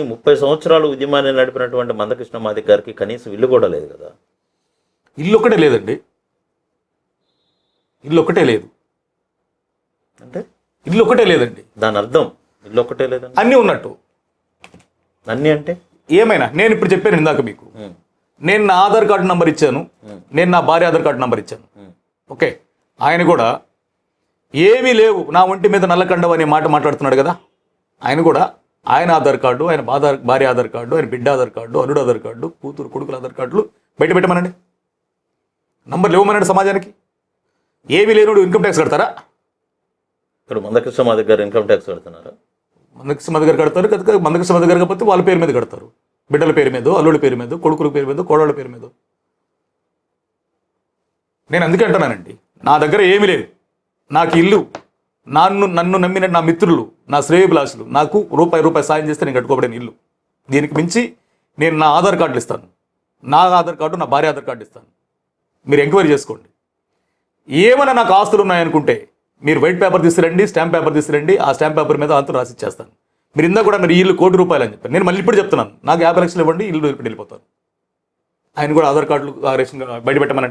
ముప్పై సంవత్సరాలు ఉద్యమాన్ని నడిపినటువంటి మందకృష్ణ మాదిక్ గారికి కనీసం ఇల్లు కూడా లేదు కదా. ఇల్లు ఒక్కటే లేదండి. ఇల్లు ఒక్కటే లేదు. అంటే? ఇల్లు ఒక్కటే లేదండి. దాని అర్థం ఇల్లు ఒక్కటే లేదండి. అన్నీ ఉన్నట్టు. అన్నీ అంటే? ఏమైనా నేను ఇప్పుడు చెప్పాను ఇందాక మీకు. నేను నా ఆధార్ కార్డు నంబర్ ఇచ్చాను. నేను నా భార్య ఆధార్ కార్డు నంబర్ ఇచ్చాను. ఓకే. ఆయన కూడా ఏమీ లేవు నా ఒంటి మీద నల్లకండవ అనే మాట మాట్లాడుతున్నాడు కదా. ఆయన కూడా ఆయన ఆధార్ కార్డు ఆయన ఆధార్ భార్య ఆధార్ కార్డు ఆయన బిడ్డ ఆధార్ కార్డు అల్లుడు ఆధార్ కార్డు కూతురు కొడుకుల ఆధార్ కార్డులు బయట పెట్టమనండి. నంబర్లు ఇవ్వమనండి సమాజానికి. ఏమీ లేనుడు ఇన్కమ్ ట్యాక్స్ కడతారా? ఇప్పుడు మందకృష్ణ మాదిక్ గారు ఇన్కమ్ ట్యాక్స్ కడుతున్నారా? మందకృష్ణ మధ్య గారు కడతారు కదా మందకృష్ణ మధ్య గారు కాకపోతే వాళ్ళ పేరు మీద కడతారు. బిడ్డల పేరు మీద అల్లుడి పేరు మీద కొడుకుల పేరు మీద కోడళ్ళ పేరు మీద. నేను అందుకే అంటున్నానండి నా దగ్గర ఏమీ లేదు. నాకు ఇల్లు నన్ను నన్ను నమ్మిన నా మిత్రులు నా శ్రేయభిలాషులు నాకు రూపాయి రూపాయి సాయం చేస్తే నేను కట్టుకోబడిన ఇల్లు. దీనికి మించి నేను నా ఆధార్ కార్డులు ఇస్తాను. నా ఆధార్ కార్డు నా భార్య ఆధార్ కార్డు ఇస్తాను. మీరు ఎంక్వైరీ చేసుకోండి. ఏమైనా నాకు ఆస్తులు ఉన్నాయనుకుంటే మీరు వైట్ పేపర్ తీసుకురండి స్టాంప్ పేపర్ తీసుకురండి ఆ స్టాంప్ పేపర్ మీద అంతా రాసి ఇచ్చేస్తాను. మీరు ఇందా కూడా మీరు ఇల్లు కోటి రూపాయలు అని చెప్పారు. నేను మళ్ళీ ఇప్పుడు చెప్తున్నాను. నాకు యాభై లక్షలు ఇవ్వండి ఇల్లు వెళ్ళిపోతాను. ఆయన కూడా ఆధార్ కార్డులు ఆ రేషన్ బయట పెట్టమని